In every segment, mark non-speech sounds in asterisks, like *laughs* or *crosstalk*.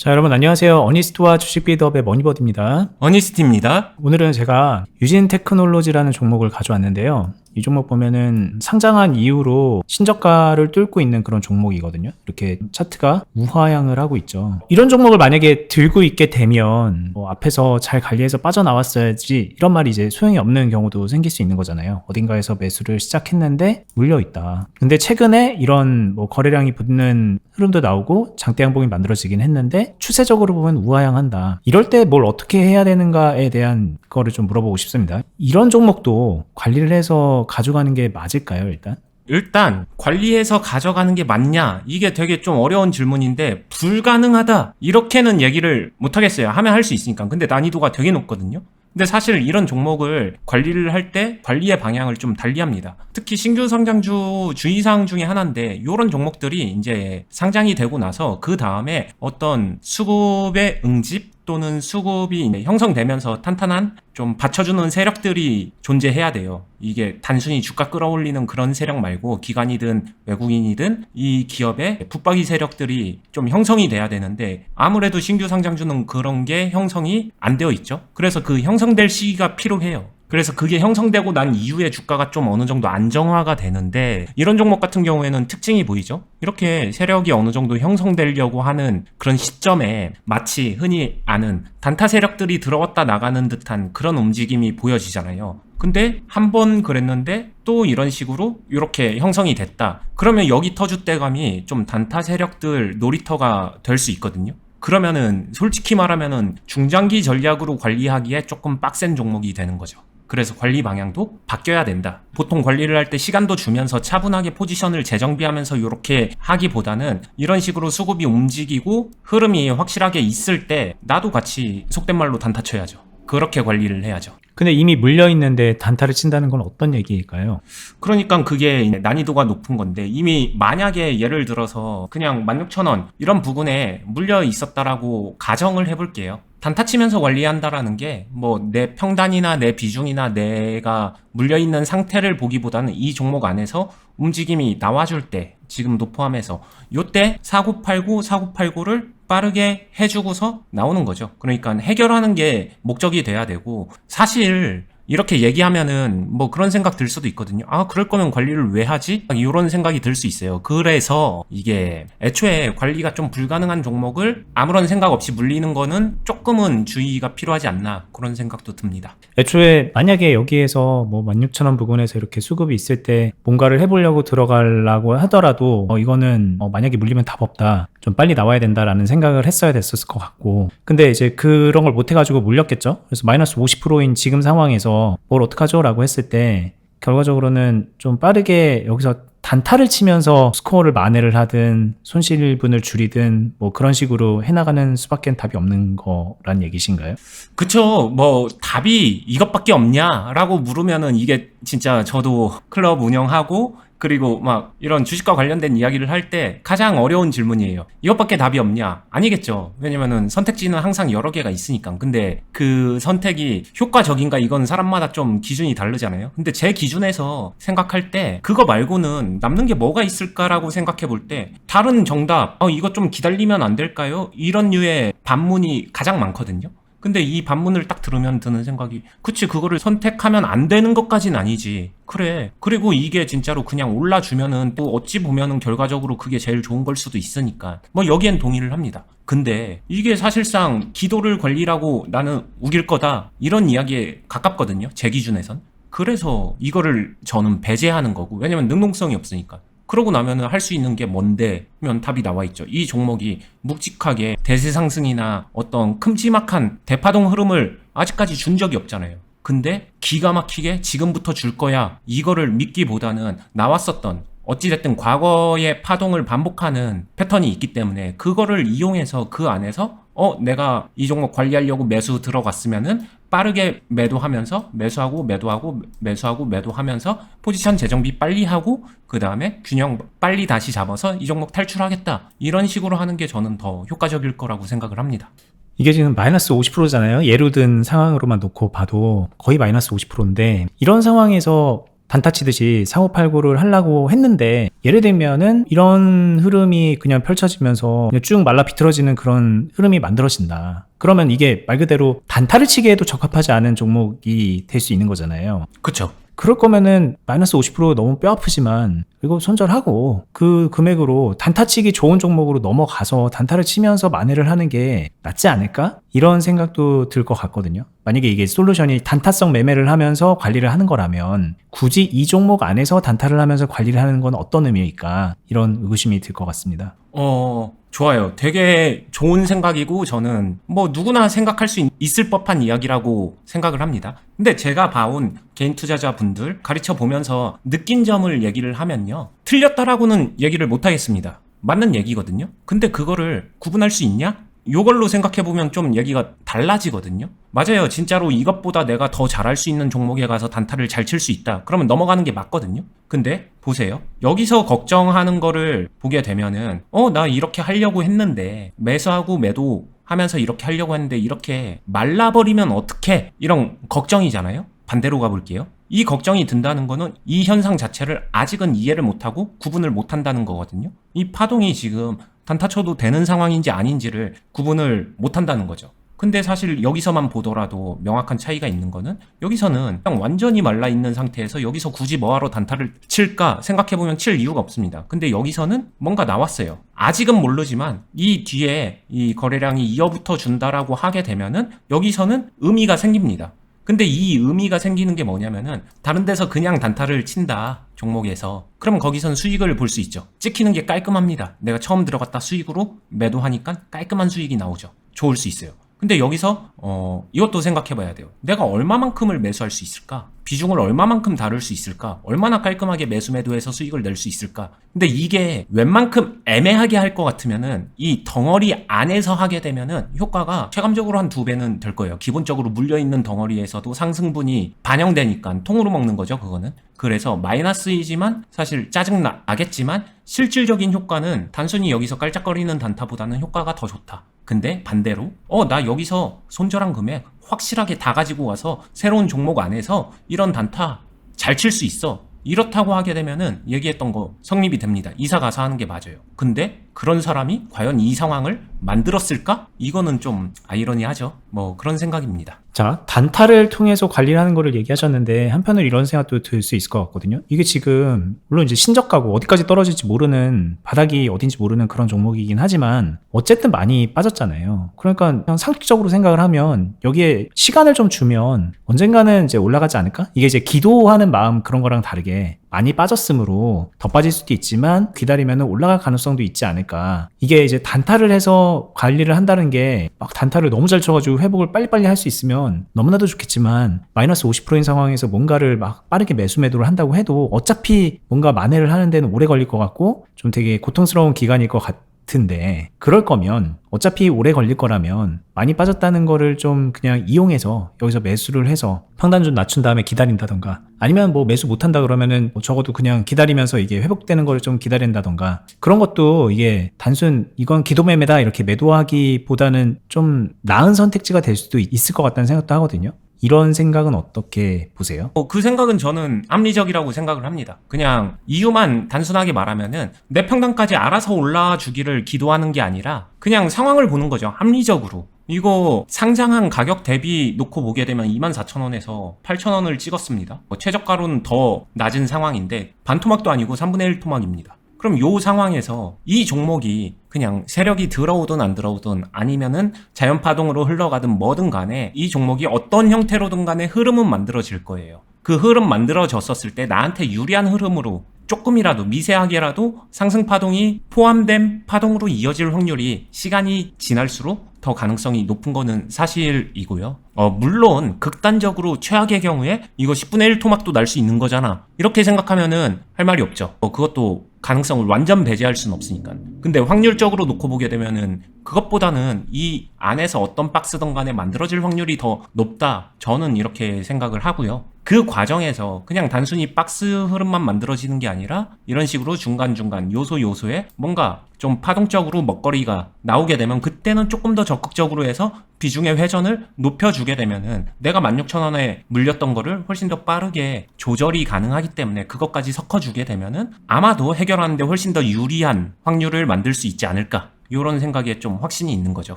자, 여러분 안녕하세요. 어니스트와 주식 비드업의 머니버드입니다. 어니스티입니다. 오늘은 제가 유진 테크놀로지라는 종목을 가져왔는데요. 이 종목 보면은 상장한 이후로 신저가를 뚫고 있는 그런 종목이거든요. 이렇게 차트가 우하향을 하고 있죠. 이런 종목을 만약에 들고 있게 되면 뭐 앞에서 잘 관리해서 빠져나왔어야지 이런 말이 이제 소용이 없는 경우도 생길 수 있는 거잖아요. 어딘가에서 매수를 시작했는데 물려 있다. 근데 최근에 이런 뭐 거래량이 붙는 흐름도 나오고 장대 양봉이 만들어지긴 했는데 추세적으로 보면 우하향한다. 이럴 때 뭘 어떻게 해야 되는가에 대한 거를 좀 물어보고 싶습니다. 이런 종목도 관리를 해서 가져가는 게 맞을까요, 일단? 일단 관리해서 가져가는 게 맞냐? 이게 되게 좀 어려운 질문인데 불가능하다! 이렇게는 얘기를 못 하겠어요. 하면 할 수 있으니까. 근데 난이도가 되게 높거든요. 근데 사실 이런 종목을 관리를 할 때 관리의 방향을 좀 달리합니다. 특히 신규 상장주 주의사항 중에 하나인데 이런 종목들이 이제 상장이 되고 나서 그 다음에 어떤 수급의 응집 또는 수급이 형성되면서 탄탄한 좀 받쳐주는 세력들이 존재해야 돼요. 이게 단순히 주가 끌어올리는 그런 세력 말고 기관이든 외국인이든 이 기업의 붙박이 세력들이 좀 형성이 돼야 되는데 아무래도 신규 상장주는 그런 게 형성이 안 되어 있죠. 그래서 그 형성될 시기가 필요해요. 그래서 그게 형성되고 난 이후에 주가가 좀 어느 정도 안정화가 되는데 이런 종목 같은 경우에는 특징이 보이죠? 이렇게 세력이 어느 정도 형성되려고 하는 그런 시점에 마치 흔히 아는 단타 세력들이 들어왔다 나가는 듯한 그런 움직임이 보여지잖아요. 근데 한 번 그랬는데 또 이런 식으로 이렇게 형성이 됐다. 그러면 여기 터줏대감이 좀 단타 세력들 놀이터가 될 수 있거든요. 그러면은 솔직히 말하면은 중장기 전략으로 관리하기에 조금 빡센 종목이 되는 거죠. 그래서 관리 방향도 바뀌어야 된다. 보통 관리를 할 때 시간도 주면서 차분하게 포지션을 재정비하면서 이렇게 하기보다는 이런 식으로 수급이 움직이고 흐름이 확실하게 있을 때 나도 같이 속된 말로 단타 쳐야죠. 그렇게 관리를 해야죠. 근데 이미 물려 있는데 단타를 친다는 건 어떤 얘기일까요? 그러니까 그게 난이도가 높은 건데 이미 만약에 예를 들어서 그냥 16,000원 이런 부분에 물려 있었다라고 가정을 해볼게요. 단타 치면서 관리한다라는 게 뭐 내 평단이나 내 비중이나 내가 물려 있는 상태를 보기보다는 이 종목 안에서 움직임이 나와줄 때 지금 도 포함해서 요때 4989 4989를 빠르게 해주고서 나오는 거죠. 그러니까 해결하는 게 목적이 돼야 되고 사실 이렇게 얘기하면은 뭐 그런 생각 들 수도 있거든요. 아, 그럴 거면 관리를 왜 하지? 이런 생각이 들 수 있어요. 그래서 이게 애초에 관리가 좀 불가능한 종목을 아무런 생각 없이 물리는 거는 조금은 주의가 필요하지 않나 그런 생각도 듭니다. 애초에 만약에 여기에서 뭐 16,000원 부근에서 이렇게 수급이 있을 때 뭔가를 해보려고 들어가려고 하더라도 어, 이거는 어, 만약에 물리면 답 없다. 좀 빨리 나와야 된다라는 생각을 했어야 됐었을 것 같고. 근데 이제 그런 걸 못 해가지고 물렸겠죠? 그래서 마이너스 50%인 지금 상황에서 뭘 어떡하죠? 라고 했을 때 결과적으로는 좀 빠르게 여기서 단타를 치면서 스코어를 만회를 하든 손실분을 줄이든 뭐 그런 식으로 해나가는 수밖에 답이 없는 거란 얘기신가요? 그쵸. 뭐, 답이 이것밖에 없냐라고 물으면은 이게 진짜 저도 클럽 운영하고 그리고 막 이런 주식과 관련된 이야기를 할 때 가장 어려운 질문이에요. 이것밖에 답이 없냐? 아니겠죠. 왜냐면은 선택지는 항상 여러 개가 있으니까. 근데 그 선택이 효과적인가 이건 사람마다 좀 기준이 다르잖아요. 근데 제 기준에서 생각할 때 그거 말고는 남는 게 뭐가 있을까라고 생각해 볼 때 다른 정답, 어, 이거 좀 기다리면 안 될까요? 이런 류의 반문이 가장 많거든요. 근데 이 반문을 딱 들으면 드는 생각이 그치 그거를 선택하면 안 되는 것까진 아니지. 그래. 그리고 이게 진짜로 그냥 올라주면은 또 어찌 보면은 결과적으로 그게 제일 좋은 걸 수도 있으니까. 뭐 여기엔 동의를 합니다. 근데 이게 사실상 기도를 관리라고 나는 우길 거다. 이런 이야기에 가깝거든요. 제 기준에선. 그래서 이거를 저는 배제하는 거고. 왜냐면 능동성이 없으니까 그러고 나면은 할 수 있는 게 뭔데? 면 답이 나와 있죠. 이 종목이 묵직하게 대세 상승이나 어떤 큼지막한 대파동 흐름을 아직까지 준 적이 없잖아요. 근데 기가 막히게 지금부터 줄 거야. 이거를 믿기보다는 나왔었던 어찌됐든 과거의 파동을 반복하는 패턴이 있기 때문에 그거를 이용해서 그 안에서 어 내가 이 종목 관리하려고 매수 들어갔으면은 빠르게 매도하면서 매수하고 매도하고 매수하고 매도하면서 포지션 재정비 빨리 하고 그 다음에 균형 빨리 다시 잡아서 이 종목 탈출하겠다 이런 식으로 하는 게 저는 더 효과적일 거라고 생각을 합니다. 이게 지금 마이너스 50%잖아요. 예로 든 상황으로만 놓고 봐도 거의 마이너스 50%인데 이런 상황에서 단타 치듯이 사고팔고를 하려고 했는데 예를 들면은 이런 흐름이 그냥 펼쳐지면서 그냥 쭉 말라 비틀어지는 그런 흐름이 만들어진다. 그러면 이게 말 그대로 단타를 치기에도 적합하지 않은 종목이 될 수 있는 거잖아요. 그쵸. 그럴 거면은 마이너스 50% 너무 뼈 아프지만 이거 손절하고 그 금액으로 단타 치기 좋은 종목으로 넘어가서 단타를 치면서 만회를 하는 게 낫지 않을까? 이런 생각도 들 것 같거든요. 만약에 이게 솔루션이 단타성 매매를 하면서 관리를 하는 거라면 굳이 이 종목 안에서 단타를 하면서 관리를 하는 건 어떤 의미일까? 이런 의구심이 들 것 같습니다. 어, 좋아요. 되게 좋은 생각이고 저는 뭐 누구나 생각할 수 있- 있을 법한 이야기라고 생각을 합니다. 근데 제가 봐온 개인 투자자분들 가르쳐 보면서 느낀 점을 얘기를 하면요. 틀렸다라고는 얘기를 못 하겠습니다. 맞는 얘기거든요. 근데 그거를 구분할 수 있냐? 요걸로 생각해보면 좀 얘기가 달라지거든요. 맞아요. 진짜로 이것보다 내가 더 잘할 수 있는 종목에 가서 단타를 잘 칠 수 있다. 그러면 넘어가는 게 맞거든요. 근데 보세요. 여기서 걱정하는 거를 보게 되면은 어, 나 이렇게 하려고 했는데 매수하고 매도 하면서 이렇게 하려고 했는데 이렇게 말라버리면 어떡해? 이런 걱정이잖아요. 반대로 가볼게요. 이 걱정이 든다는 거는 이 현상 자체를 아직은 이해를 못하고 구분을 못한다는 거거든요. 이 파동이 지금 단타 쳐도 되는 상황인지 아닌지를 구분을 못 한다는 거죠. 근데 사실 여기서만 보더라도 명확한 차이가 있는 거는 여기서는 그냥 완전히 말라 있는 상태에서 여기서 굳이 뭐하러 단타를 칠까 생각해보면 칠 이유가 없습니다. 근데 여기서는 뭔가 나왔어요. 아직은 모르지만 이 뒤에 이 거래량이 이어붙어 준다라고 하게 되면은 여기서는 의미가 생깁니다. 근데 이 의미가 생기는 게 뭐냐면은 다른 데서 그냥 단타를 친다 종목에서. 그럼 거기선 수익을 볼 수 있죠. 찍히는 게 깔끔합니다. 내가 처음 들어갔다 수익으로 매도하니까 깔끔한 수익이 나오죠. 좋을 수 있어요. 근데 여기서 어 이것도 생각해 봐야 돼요. 내가 얼마만큼을 매수할 수 있을까? 비중을 얼마만큼 다룰 수 있을까? 얼마나 깔끔하게 매수 매도해서 수익을 낼 수 있을까? 근데 이게 웬만큼 애매하게 할 것 같으면은 이 덩어리 안에서 하게 되면은 효과가 체감적으로 한 두 배는 될 거예요. 기본적으로 물려 있는 덩어리에서도 상승분이 반영되니까 통으로 먹는 거죠 그거는 그래서 마이너스이지만 사실 짜증 나겠지만 실질적인 효과는 단순히 여기서 깔짝거리는 단타보다는 효과가 더 좋다. 근데 반대로 어 나 여기서 손절한 금액 확실하게 다 가지고 와서 새로운 종목 안에서 이런 단타 잘 칠 수 있어. 이렇다고 하게 되면은 얘기했던 거 성립이 됩니다. 이사 가서 하는 게 맞아요. 근데 그런 사람이 과연 이 상황을 만들었을까? 이거는 좀 아이러니하죠. 뭐 그런 생각입니다. 자, 단타를 통해서 관리를 하는 거를 얘기하셨는데 한편으로 이런 생각도 들 수 있을 것 같거든요. 이게 지금 물론 이제 신저가고 어디까지 떨어질지 모르는 바닥이 어딘지 모르는 그런 종목이긴 하지만 어쨌든 많이 빠졌잖아요. 그러니까 그냥 상식적으로 생각을 하면 여기에 시간을 좀 주면 언젠가는 이제 올라가지 않을까? 이게 이제 기도하는 마음 그런 거랑 다르게 많이 빠졌으므로 더 빠질 수도 있지만 기다리면 올라갈 가능성도 있지 않을까. 이게 이제 단타를 해서 관리를 한다는 게 막 단타를 너무 잘 쳐가지고 회복을 빨리빨리 할 수 있으면 너무나도 좋겠지만 마이너스 50%인 상황에서 뭔가를 막 빠르게 매수 매도를 한다고 해도 어차피 뭔가 만회를 하는 데는 오래 걸릴 것 같고 좀 되게 고통스러운 기간일 것 같 은데 그럴 거면 어차피 오래 걸릴 거라면 많이 빠졌다는 거를 좀 그냥 이용해서 여기서 매수를 해서 평단 좀 낮춘 다음에 기다린다던가 아니면 뭐 매수 못한다 그러면은 뭐 적어도 그냥 기다리면서 이게 회복되는 걸좀 기다린다던가 그런 것도 이게 단순 이건 기도매매다 이렇게 매도하기보다는 좀 나은 선택지가 될 수도 있- 있을 것 같다는 생각도 하거든요. 이런 생각은 어떻게 보세요? 어, 그 생각은 저는 합리적이라고 생각을 합니다. 그냥 이유만 단순하게 말하면은 내 평단까지 알아서 올라와 주기를 기도하는 게 아니라 그냥 상황을 보는 거죠. 합리적으로. 이거 상장한 가격 대비 놓고 보게 되면 24,000원에서 8,000원을 찍었습니다. 뭐 최저가로는 더 낮은 상황인데 반토막도 아니고 3분의 1 토막입니다. 그럼 요 상황에서 이 종목이 그냥 세력이 들어오든 안 들어오든 아니면은 자연 파동으로 흘러가든 뭐든 간에 이 종목이 어떤 형태로든 간에 흐름은 만들어질 거예요. 그 흐름 만들어졌었을 때 나한테 유리한 흐름으로 조금이라도 미세하게라도 상승 파동이 포함된 파동으로 이어질 확률이 시간이 지날수록 더 가능성이 높은 거는 사실이고요. 어, 물론 극단적으로 최악의 경우에 이거 10분의 1 토막도 날 수 있는 거잖아. 이렇게 생각하면은 할 말이 없죠. 어, 그것도 가능성을 완전 배제할 수는 없으니까. 근데 확률적으로 놓고 보게 되면은 그것보다는 이 안에서 어떤 박스든 간에 만들어질 확률이 더 높다. 저는 이렇게 생각을 하고요. 그 과정에서 그냥 단순히 박스 흐름만 만들어지는 게 아니라 이런 식으로 중간중간 요소 요소에 뭔가 좀 파동적으로 먹거리가 나오게 되면 그때는 조금 더 적극적으로 해서 비중의 회전을 높여주게 되면은 내가 16,000원에 물렸던 거를 훨씬 더 빠르게 조절이 가능하기 때문에 그것까지 섞어주게 되면은 아마도 해결하는데 훨씬 더 유리한 확률을 만들 수 있지 않을까. 이런 생각에 좀 확신이 있는 거죠.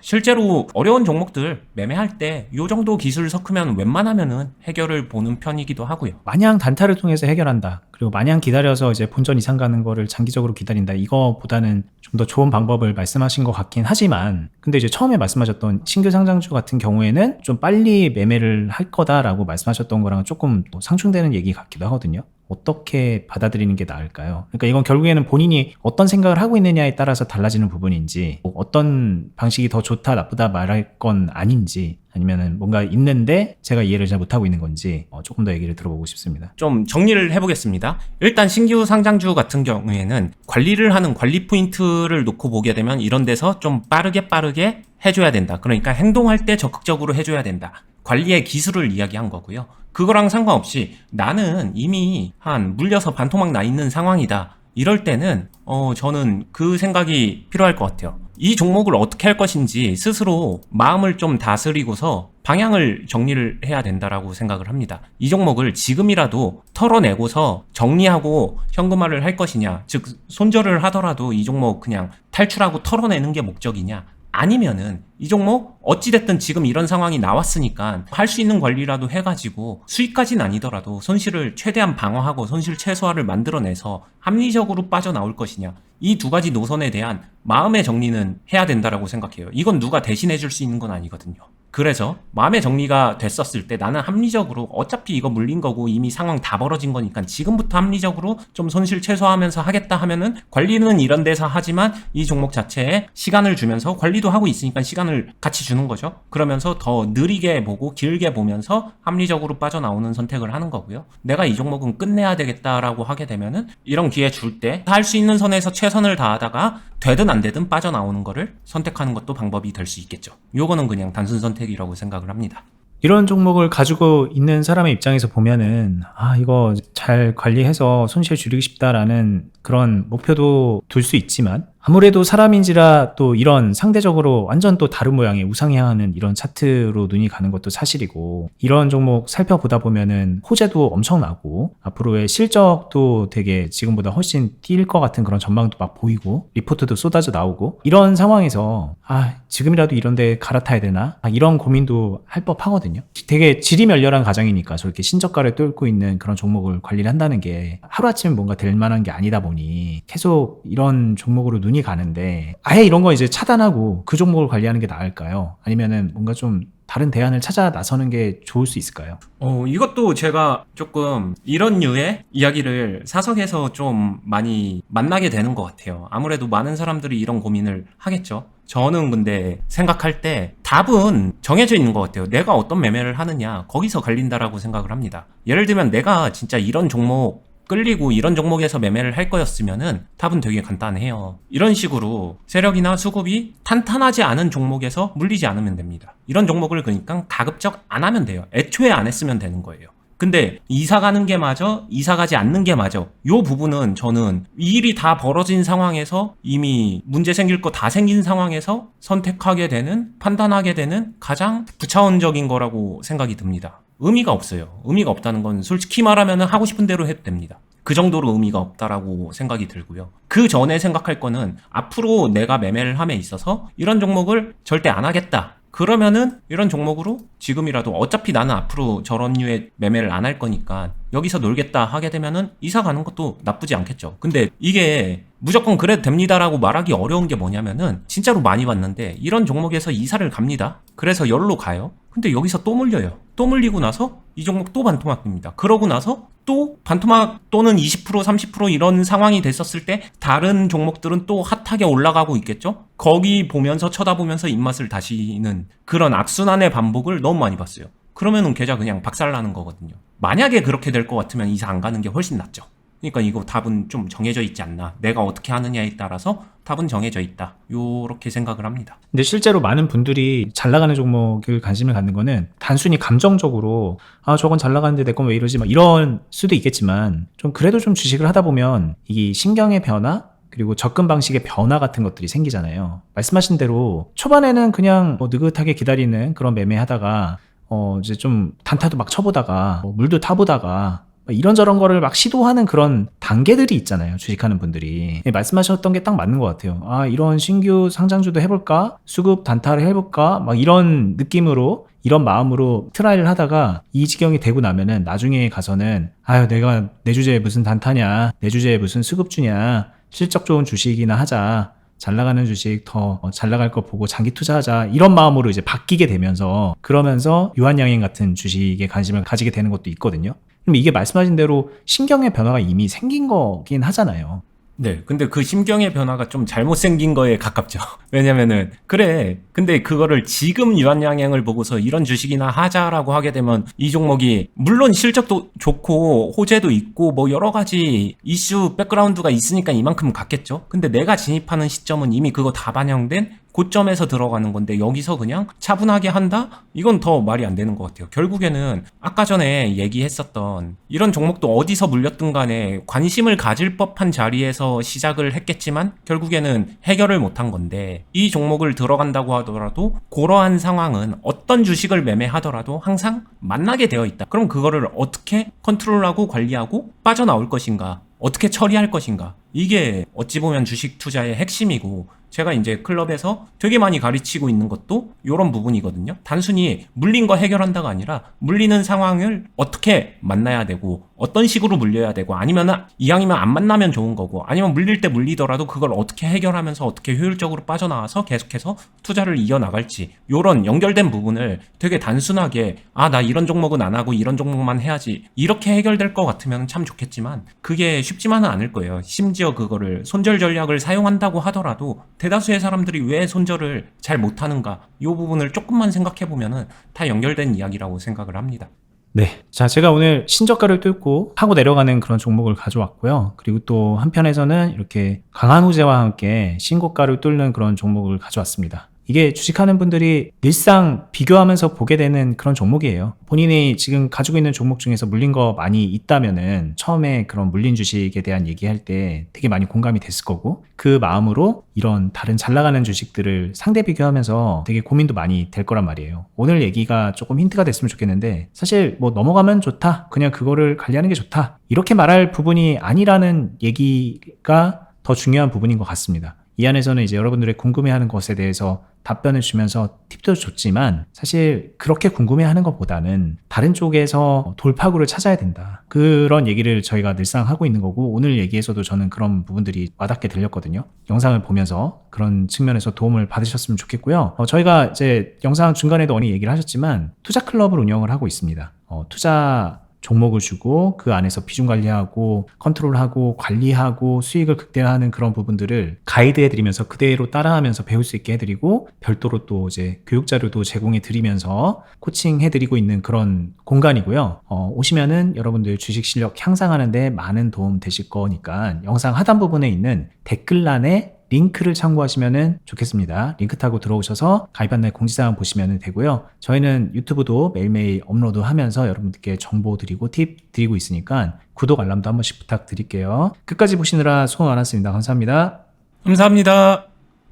실제로 어려운 종목들 매매할 때 이 정도 기술 섞으면 웬만하면은 해결을 보는 편이기도 하고요. 마냥 단타를 통해서 해결한다. 그리고 마냥 기다려서 이제 본전 이상 가는 거를 장기적으로 기다린다. 이거보다는 좀 더 좋은 방법을 말씀하신 것 같긴 하지만, 근데 이제 처음에 말씀하셨던 신규 상장주 같은 경우에는 좀 빨리 매매를 할 거다라고 말씀하셨던 거랑 조금 또 상충되는 얘기 같기도 하거든요. 어떻게 받아들이는 게 나을까요? 그러니까 이건 결국에는 본인이 어떤 생각을 하고 있느냐에 따라서 달라지는 부분인지, 뭐 어떤 방식이 더 좋다, 나쁘다 말할 건 아닌지, 아니면은 뭔가 있는데 제가 이해를 잘 못하고 있는 건지 어, 조금 더 얘기를 들어보고 싶습니다. 좀 정리를 해보겠습니다. 일단 신규 상장주 같은 경우에는 관리를 하는 관리 포인트를 놓고 보게 되면 이런 데서 좀 빠르게 빠르게 해줘야 된다. 그러니까 행동할 때 적극적으로 해줘야 된다. 관리의 기술을 이야기한 거고요. 그거랑 상관없이 나는 이미 한 물려서 반토막 나 있는 상황이다. 이럴 때는 어 저는 그 생각이 필요할 것 같아요. 이 종목을 어떻게 할 것인지 스스로 마음을 좀 다스리고서 방향을 정리를 해야 된다라고 생각을 합니다. 이 종목을 지금이라도 털어내고서 정리하고 현금화를 할 것이냐, 즉 손절을 하더라도 이 종목 그냥 탈출하고 털어내는 게 목적이냐, 아니면은 이 종목 어찌됐든 지금 이런 상황이 나왔으니까 할 수 있는 관리라도 해가지고 수익까지는 아니더라도 손실을 최대한 방어하고 손실 최소화를 만들어내서 합리적으로 빠져나올 것이냐 이 두 가지 노선에 대한 마음의 정리는 해야 된다라고 생각해요. 이건 누가 대신해 줄 수 있는 건 아니거든요. 그래서 마음의 정리가 됐었을 때 나는 합리적으로 어차피 이거 물린 거고 이미 상황 다 벌어진 거니까 지금부터 합리적으로 좀 손실 최소화하면서 하겠다 하면은 관리는 이런 데서 하지만 이 종목 자체에 시간을 주면서 관리도 하고 있으니까 시간을 같이 주는 거죠. 그러면서 더 느리게 보고 길게 보면서 합리적으로 빠져나오는 선택을 하는 거고요. 내가 이 종목은 끝내야 되겠다라고 하게 되면은 이런 기회 줄 때 할 수 있는 선에서 최선을 다하다가 되든 안 되든 빠져나오는 거를 선택하는 것도 방법이 될 수 있겠죠. 요거는 그냥 단순 선택 이라고 생각을 합니다. 이런 종목을 가지고 있는 사람의 입장에서 보면은 아 이거 잘 관리해서 손실 줄이고 싶다라는 그런 목표도 둘 수 있지만 아무래도 사람인지라 또 이런 상대적으로 완전 또 다른 모양의 우상향하는 이런 차트로 눈이 가는 것도 사실이고 이런 종목 살펴보다 보면은 호재도 엄청나고 앞으로의 실적도 되게 지금보다 훨씬 뛸 것 같은 그런 전망도 막 보이고 리포트도 쏟아져 나오고 이런 상황에서 아 지금이라도 이런데 갈아타야 되나 아, 이런 고민도 할 법하거든요. 되게 지리멸렬한 가정이니까 저렇게 신저가를 뚫고 있는 그런 종목을 관리를 한다는 게 하루아침에 뭔가 될 만한 게 아니다 보니 계속 이런 종목으로 눈이 가는데 아예 이런 거 이제 차단하고 그 종목을 관리하는 게 나을까요? 아니면은 뭔가 좀 다른 대안을 찾아 나서는 게 좋을 수 있을까요? 어, 이것도 제가 조금 이런 류의 이야기를 사석에서 좀 많이 만나게 되는 것 같아요. 아무래도 많은 사람들이 이런 고민을 하겠죠. 저는 근데 생각할 때 답은 정해져 있는 것 같아요. 내가 어떤 매매를 하느냐, 거기서 갈린다라고 생각을 합니다. 예를 들면 내가 진짜 이런 종목 끌리고 이런 종목에서 매매를 할 거였으면은 답은 되게 간단해요. 이런 식으로 세력이나 수급이 탄탄하지 않은 종목에서 물리지 않으면 됩니다. 이런 종목을 그러니까 가급적 안 하면 돼요. 애초에 안 했으면 되는 거예요. 근데 이사 가는 게 맞아? 이사 가지 않는 게 맞아? 요 부분은 저는 이 일이 다 벌어진 상황에서 이미 문제 생길 거 다 생긴 상황에서 선택하게 되는 판단하게 되는 가장 부차원적인 거라고 생각이 듭니다. 의미가 없어요. 의미가 없다는 건 솔직히 말하면 하고 싶은 대로 해도 됩니다. 그 정도로 의미가 없다라고 생각이 들고요. 그 전에 생각할 거는 앞으로 내가 매매를 함에 있어서 이런 종목을 절대 안 하겠다. 그러면은 이런 종목으로 지금이라도 어차피 나는 앞으로 저런 류의 매매를 안 할 거니까 여기서 놀겠다 하게 되면은 이사 가는 것도 나쁘지 않겠죠. 근데 이게 무조건 그래도 됩니다라고 말하기 어려운 게 뭐냐면은 진짜로 많이 봤는데 이런 종목에서 이사를 갑니다. 그래서 열로 가요. 근데 여기서 또 물려요. 또 물리고 나서 이 종목 또 반토막입니다. 그러고 나서 또 반토막 또는 20% 30% 이런 상황이 됐었을 때 다른 종목들은 또 핫하게 올라가고 있겠죠? 거기 보면서 쳐다보면서 입맛을 다시는 그런 악순환의 반복을 너무 많이 봤어요. 그러면은 계좌 그냥 박살나는 거거든요. 만약에 그렇게 될 것 같으면 이사 안 가는 게 훨씬 낫죠. 그러니까 이거 답은 좀 정해져 있지 않나. 내가 어떻게 하느냐에 따라서 답은 정해져 있다. 요렇게 생각을 합니다. 근데 실제로 많은 분들이 잘 나가는 종목을 관심을 갖는 거는 단순히 감정적으로 아 저건 잘 나가는데 내 건 왜 이러지 막 이런 수도 있겠지만 좀 그래도 좀 주식을 하다 보면 이 신경의 변화 그리고 접근 방식의 변화 같은 것들이 생기잖아요. 말씀하신 대로 초반에는 그냥 뭐 느긋하게 기다리는 그런 매매하다가 어 이제 좀 단타도 막 쳐보다가 뭐 물도 타보다가 막 이런저런 거를 막 시도하는 그런 단계들이 있잖아요. 주식하는 분들이. 예, 말씀하셨던 게 딱 맞는 것 같아요. 아, 이런 신규 상장주도 해볼까? 수급 단타를 해볼까? 막 이런 느낌으로, 이런 마음으로 트라이를 하다가 이 지경이 되고 나면은 나중에 가서는 아유, 내가 내 주제에 무슨 단타냐? 내 주제에 무슨 수급주냐? 실적 좋은 주식이나 하자. 잘 나가는 주식 더 잘 나갈 거 보고 장기 투자하자 이런 마음으로 이제 바뀌게 되면서 그러면서 유한양행 같은 주식에 관심을 가지게 되는 것도 있거든요. 그럼 이게 말씀하신 대로 신경의 변화가 이미 생긴 거긴 하잖아요. 네, 근데 그 심경의 변화가 좀 잘못 생긴 거에 가깝죠. *laughs* 왜냐면은, 그래. 근데 그거를 지금 유한양행을 보고서 이런 주식이나 하자라고 하게 되면 이 종목이, 물론 실적도 좋고, 호재도 있고, 뭐 여러 가지 이슈 백그라운드가 있으니까 이만큼 갔겠죠. 근데 내가 진입하는 시점은 이미 그거 다 반영된 고점에서 들어가는 건데 여기서 그냥 차분하게 한다? 이건 더 말이 안 되는 것 같아요. 결국에는 아까 전에 얘기했었던 이런 종목도 어디서 물렸든 간에 관심을 가질 법한 자리에서 시작을 했겠지만 결국에는 해결을 못한 건데 이 종목을 들어간다고 하더라도 그러한 상황은 어떤 주식을 매매하더라도 항상 만나게 되어 있다. 그럼 그거를 어떻게 컨트롤하고 관리하고 빠져나올 것인가? 어떻게 처리할 것인가? 이게 어찌 보면 주식 투자의 핵심이고 제가 이제 클럽에서 되게 많이 가르치고 있는 것도 이런 부분이거든요. 단순히 물린 거 해결한다가 아니라 물리는 상황을 어떻게 만나야 되고 어떤 식으로 물려야 되고 아니면은 이왕이면 안 만나면 좋은 거고 아니면 물릴 때 물리더라도 그걸 어떻게 해결하면서 어떻게 효율적으로 빠져나와서 계속해서 투자를 이어나갈지 이런 연결된 부분을 되게 단순하게 아 나 이런 종목은 안 하고 이런 종목만 해야지 이렇게 해결될 것 같으면 참 좋겠지만 그게 쉽지만은 않을 거예요. 심지어 그거를 손절 전략을 사용한다고 하더라도 대다수의 사람들이 왜 손절을 잘 못하는가 이 부분을 조금만 생각해 보면은 다 연결된 이야기라고 생각을 합니다. 네. 자, 제가 오늘 신저가를 뚫고 하고 내려가는 그런 종목을 가져왔고요. 그리고 또 한편에서는 이렇게 강한 호재와 함께 신고가를 뚫는 그런 종목을 가져왔습니다. 이게 주식하는 분들이 늘상 비교하면서 보게 되는 그런 종목이에요. 본인이 지금 가지고 있는 종목 중에서 물린 거 많이 있다면은 처음에 그런 물린 주식에 대한 얘기할 때 되게 많이 공감이 됐을 거고 그 마음으로 이런 다른 잘 나가는 주식들을 상대 비교하면서 되게 고민도 많이 될 거란 말이에요. 오늘 얘기가 조금 힌트가 됐으면 좋겠는데 사실 뭐 넘어가면 좋다. 그냥 그거를 관리하는 게 좋다. 이렇게 말할 부분이 아니라는 얘기가 더 중요한 부분인 것 같습니다. 이 안에서는 이제 여러분들의 궁금해하는 것에 대해서 답변을 주면서 팁도 줬지만 사실 그렇게 궁금해하는 것보다는 다른 쪽에서 돌파구를 찾아야 된다. 그런 얘기를 저희가 늘상 하고 있는 거고 오늘 얘기에서도 저는 그런 부분들이 와닿게 들렸거든요. 영상을 보면서 그런 측면에서 도움을 받으셨으면 좋겠고요. 어, 저희가 이제 영상 중간에도 어느 얘기를 하셨지만 투자 클럽을 운영을 하고 있습니다. 어, 투자 종목을 주고 그 안에서 비중 관리하고 컨트롤하고 관리하고 수익을 극대화하는 그런 부분들을 가이드 해 드리면서 그대로 따라하면서 배울 수 있게 해드리고 별도로 또 이제 교육 자료도 제공해 드리면서 코칭 해 드리고 있는 그런 공간이고요. 어, 오시면은 여러분들 주식 실력 향상하는데 많은 도움 되실 거니까 영상 하단 부분에 있는 댓글란에 링크를 참고하시면 좋겠습니다. 링크 타고 들어오셔서 가입한 날 공지사항 보시면 되고요. 저희는 유튜브도 매일매일 업로드하면서 여러분들께 정보 드리고 팁 드리고 있으니까 구독 알람도 한 번씩 부탁드릴게요. 끝까지 보시느라 수고 많았습니다. 감사합니다. 감사합니다.